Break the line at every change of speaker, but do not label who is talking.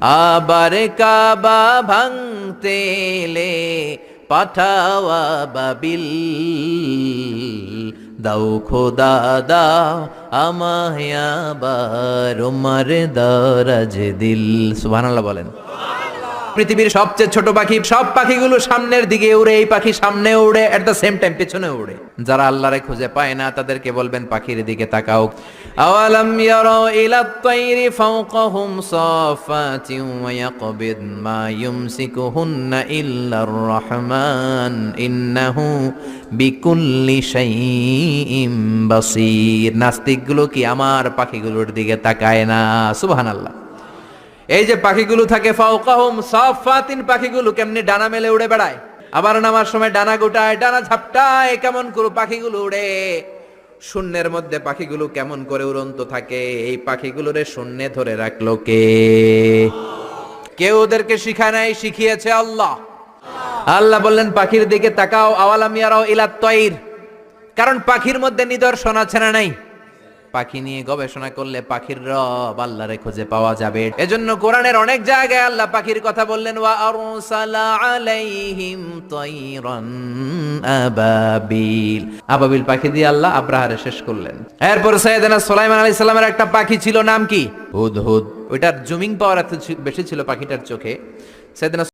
আবার কাবা ভাঙতে এলে পাঠাওয়া বাবিল। দাও খোদা, দাও আমায় আবার উমার দরাজ দিল। সুবহানাল্লাহ বলেন। পৃথিবীর সবচেয়ে ছোট পাখি, সব পাখিগুলো সামনের দিকে উড়ে, এই পাখি সামনে উড়ে এট দ্য সেম টাইম পেছনে উড়ে। যারা আল্লাহরে খুঁজে পায় না, তাদেরকে বলবেন, পাখির দিকে তাকাও আওয়ালাম ইয়ারাও ইলা তাইরি ফাওকাহুম সাফাতিন ওয়া ইয়াকবিদ মা ইউমসিকুহুন্না ইল্লার রহমান। ইন্নাহু বিকুল্লি শাইইম বাসীর। নাস্তিকগুলো কি আমার পাখিগুলোর দিকে তাকায় না? সুবহানাল্লাহ। এই যে পাখিগুলো থাকে, ফাওকাহুম সাফাতিন পাখিগুলো কেমনি ডানা মেলে উড়ে বেড়ায়? আবার নামার সময় ডানা গোটায়, ডানা ঝাপটায় কেমন করে পাখিগুলো উড়ে? শূন্যের মধ্যে পাখিগুলো কেমন করে উড়ন্ত থাকে? এই পাখিগুলোরে শূন্যে ধরে রাখল কে? কেউ ওদেরকে শিখায় নাই, শিখিয়েছে আল্লাহ। আল্লাহ বললেন, পাখির দিকে তাকাও আওয়ালামিয়ারাও ইলাত তৈর কারণ পাখির মধ্যে নিদর্শন আছে না নাই? পাখি নিয়ে গবেষণা করলে পাখির রব আল্লাহরে খুঁজে পাওয়া যাবে। এজন্য কোরআনের অনেক জায়গায় আল্লাহ পাখির কথা বললেন, ওয়া আরসালা আলাইহিম তাইরান আবাবিল। আবাবিল পাখি দিয়ে আল্লাহ আব্রাহারে শেষ করলেন। এরপর সাইয়েদনা সুলাইমান আলাইহিস সালামের একটা পাখি ছিল নাম কি? হুদহুদ। ওইটার জুমিং পাওয়ার এত বেশি ছিল পাখিটার চোখে। সাইয়েদনা